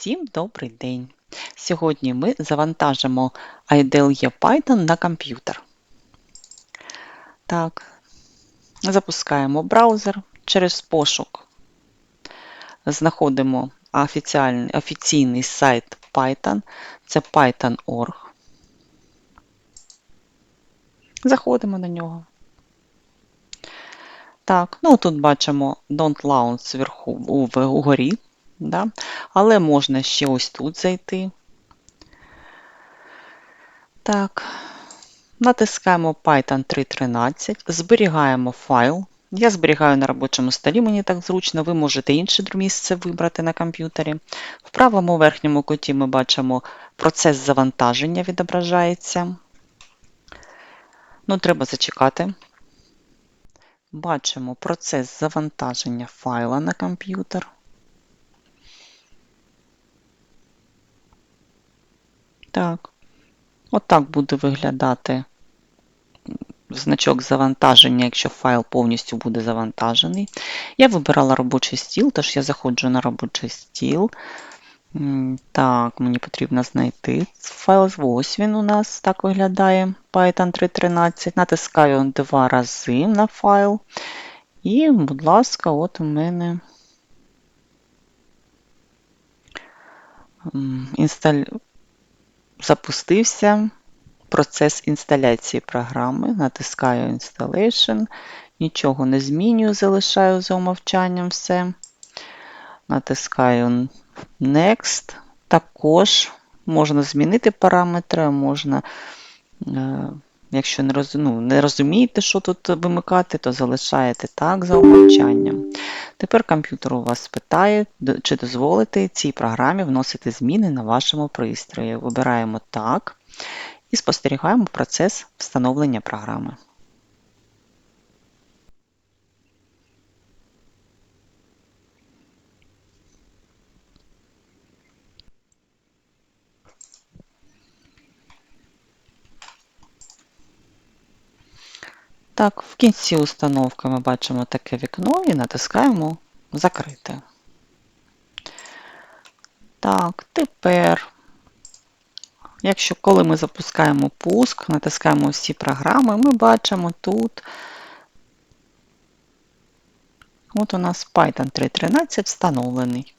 Всім добрий день! Сьогодні ми завантажимо IDLE Python на комп'ютер. Так, запускаємо браузер. Через пошук знаходимо офіціальний, офіційний сайт Python. Це python.org. Заходимо на нього. Так, ну тут бачимо Don't Launch зверху угорі. Да? Але можна ще ось тут зайти. Так, натискаємо Python 3.13, зберігаємо файл. Я зберігаю на робочому столі, мені так зручно, ви можете інше місце вибрати на комп'ютері. В правому верхньому куті ми бачимо процес завантаження відображається. Ну, треба зачекати. Бачимо процес завантаження файла на комп'ютер. Так, отак буде виглядати значок завантаження, якщо файл повністю буде завантажений. Я вибирала робочий стіл, тож я заходжу на робочий стіл. Так, мені потрібно знайти файл. Ось він у нас так виглядає Python 3.13. Натискаю два рази на файл. І, будь ласка, от у мене інсталь запустився процес інсталяції програми. Натискаю Installation, нічого не змінюю, залишаю за умовчанням все. Натискаю Next. Також можна змінити параметри, можна, е, якщо ну, не розумієте, що тут вимикати, то залишаєте так за умовчанням. Тепер комп'ютер у вас питає, чи дозволите цій програмі вносити зміни на вашому пристрої. Вибираємо так і спостерігаємо процес встановлення програми. Так, в кінці установки ми бачимо таке вікно і натискаємо Закрити. Так, тепер, якщо коли ми запускаємо пуск, натискаємо всі програми, ми бачимо тут, от у нас Python 3.13 встановлений.